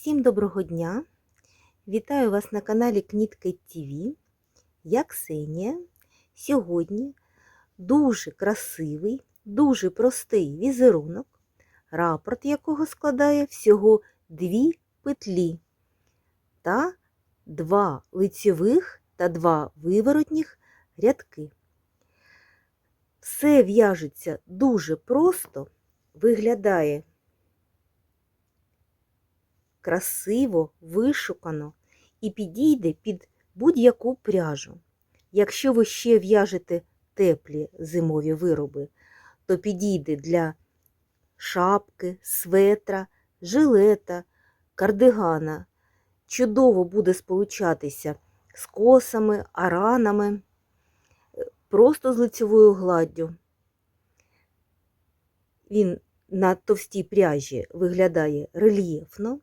Всім доброго дня! Вітаю вас на каналі Кнітки ТВ. Я Ксенія. Сьогодні дуже красивий, дуже простий візерунок, рапорт якого складає всього дві петлі та два лицьових та два виворотніх рядки. Все в'яжеться дуже просто, виглядає красиво, вишукано і підійде під будь-яку пряжу. Якщо ви ще в'яжете теплі зимові вироби, то підійде для шапки, светра, жилета, кардигана. Чудово буде сполучатися з косами, аранами, просто з лицевою гладдю. Він на товстій пряжі виглядає рельєфно.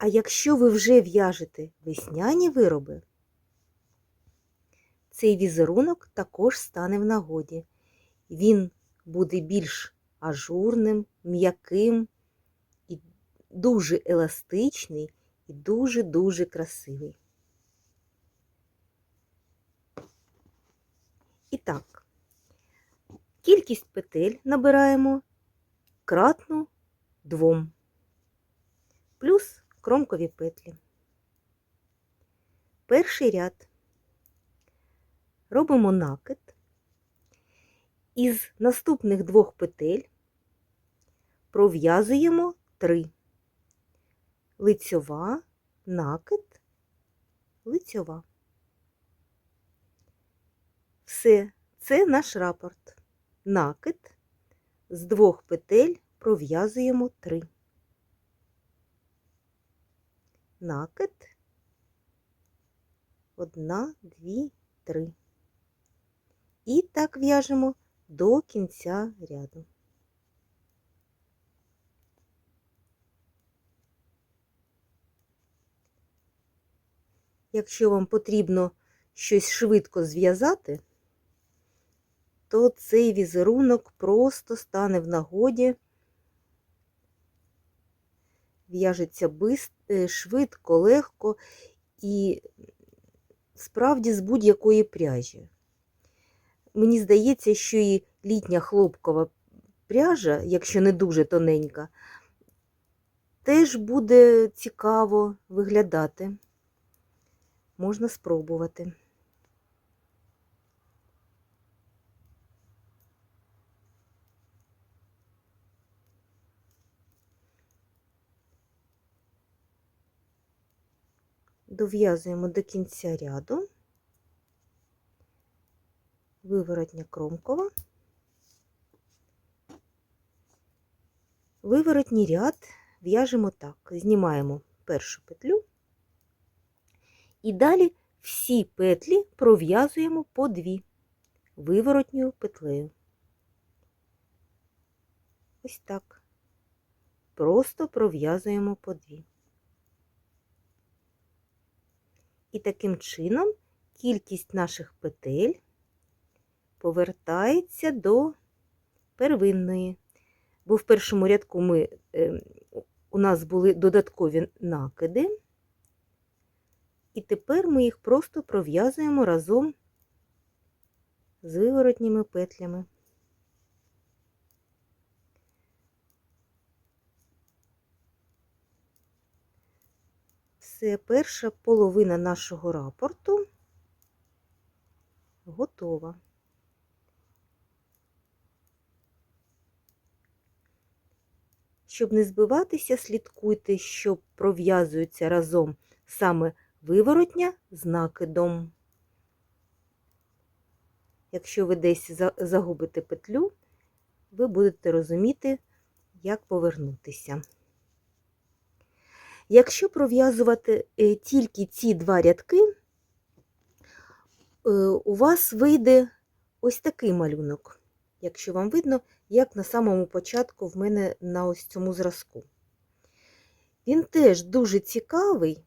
А якщо ви вже в'яжете весняні вироби, цей візерунок також стане в нагоді. Він буде більш ажурним, м'яким, і дуже еластичний і дуже-дуже красивий. І так, кількість петель набираємо кратну двом, плюс кромкові петлі. Перший ряд робимо накид. Із наступних двох петель пров'язуємо три. Лицьова, накид, лицьова. Все, це наш рапорт. Накид з двох петель пров'язуємо три. Накид. Одна, дві, три. І так в'яжемо до кінця ряду. Якщо вам потрібно щось швидко зв'язати, то цей візерунок просто стане в нагоді, в'яжеться швидко, легко і справді з будь-якої пряжі. Мені здається, що і літня хлопкова пряжа, якщо не дуже тоненька, теж буде цікаво виглядати. Можна спробувати. Дов'язуємо до кінця ряду, виворотня кромкова, виворотній ряд в'яжемо так, знімаємо першу петлю і далі всі петлі пров'язуємо по дві виворотньою петлею. Ось так. Просто пров'язуємо по дві. І таким чином кількість наших петель повертається до первинної. Бо в першому рядку ми, е, у нас були додаткові накиди, і тепер ми їх просто пров'язуємо разом з виворотніми петлями. Все, перша половина нашого рапорту готова. Щоб не збиватися, слідкуйте, що пров'язуються разом саме виворотня з накидом. Якщо ви десь загубите петлю, ви будете розуміти, як повернутися. Якщо пров'язувати е, тільки ці два рядки, е, у вас вийде ось такий малюнок, якщо вам видно, як на самому початку в мене на ось цьому зразку. Він теж дуже цікавий,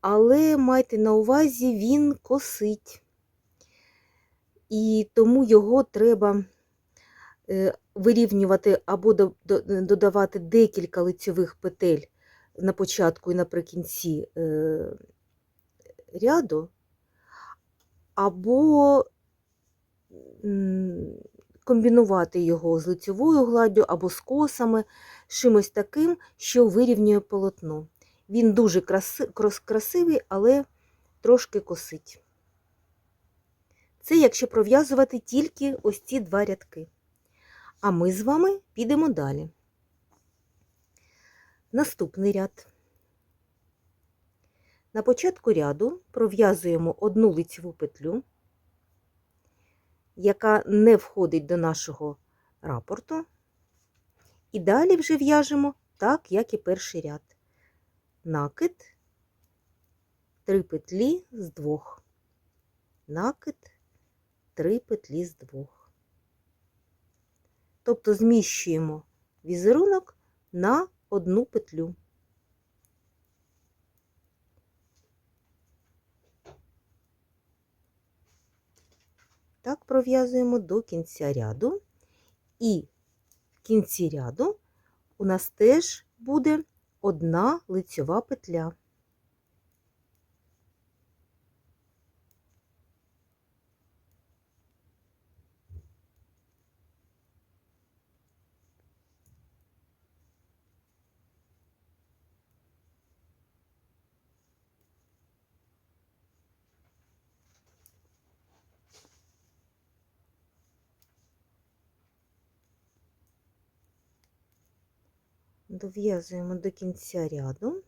але майте на увазі, він косить, і тому його треба вирівнювати або до- додавати декілька лицьових петель на початку і наприкінці е, ряду, або комбінувати його з лицьовою гладдю або з косами, чимось таким, що вирівнює полотно. Він дуже краси, красивий, але трошки косить. Це якщо пров'язувати тільки ось ці два рядки. А ми з вами підемо далі. Наступний ряд. На початку ряду пров'язуємо одну лицеву петлю, яка не входить до нашого рапорту. І далі вже в'яжемо так, як і перший ряд. Накид, три петлі з двох. Накид, три петлі з двох. Тобто зміщуємо візерунок на одну петлю. Так пров'язуємо до кінця ряду, і в кінці ряду у нас теж буде одна лицьова петля. Дов'язуємо до кінця ряду.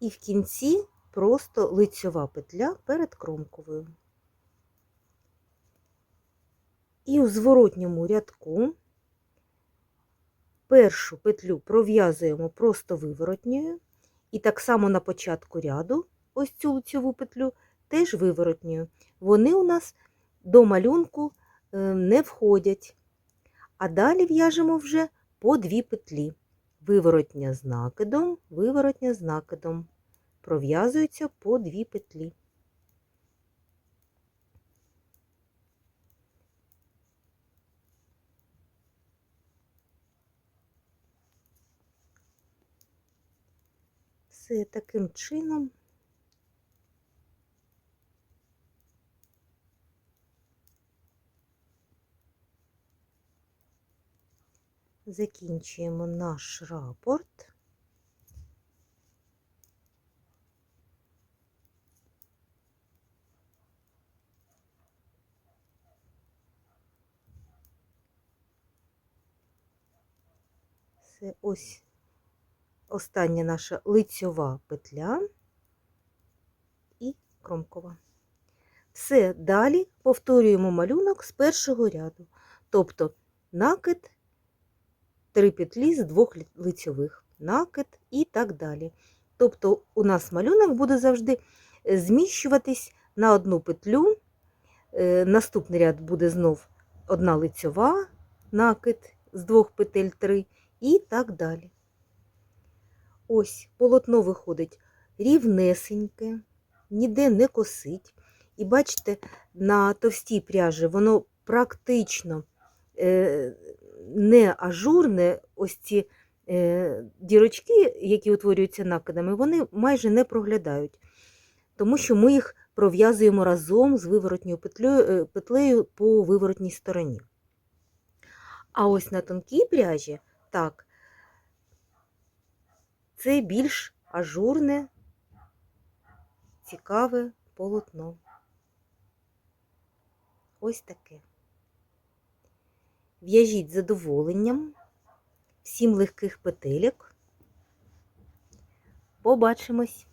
І в кінці просто лицьова петля перед кромковою. І у зворотньому рядку першу петлю пров'язуємо просто виворотньою, і так само на початку ряду, ось цю лицьову петлю, теж виворотньою. Вони у нас до малюнку е, не входять. А далі в'яжемо вже по дві петлі. Виворотня з накидом, виворотня з накидом. Пров'язуються по дві петлі. Все таким чином закінчуємо наш рапорт. Це ось остання наша лицьова петля і кромкова. Все, далі повторюємо малюнок з першого ряду. Тобто накид, три петлі з двох лицьових, накид і так далі. Тобто у нас малюнок буде завжди е, зміщуватись на одну петлю. Е, Наступний ряд буде знов одна лицьова, накид з двох петель три і так далі. Ось полотно виходить рівнесеньке, ніде не косить. І бачите, на товстій пряжі воно практично е, не ажурне, ось ці е, дірочки, які утворюються накидами, вони майже не проглядають, тому що ми їх пров'язуємо разом з виворотньою петлею, е, петлею по виворотній стороні. А ось на тонкій пряжі, так, це більш ажурне, цікаве полотно. Ось таке. В'яжіть задоволенням, всім легких петельок. Побачимось!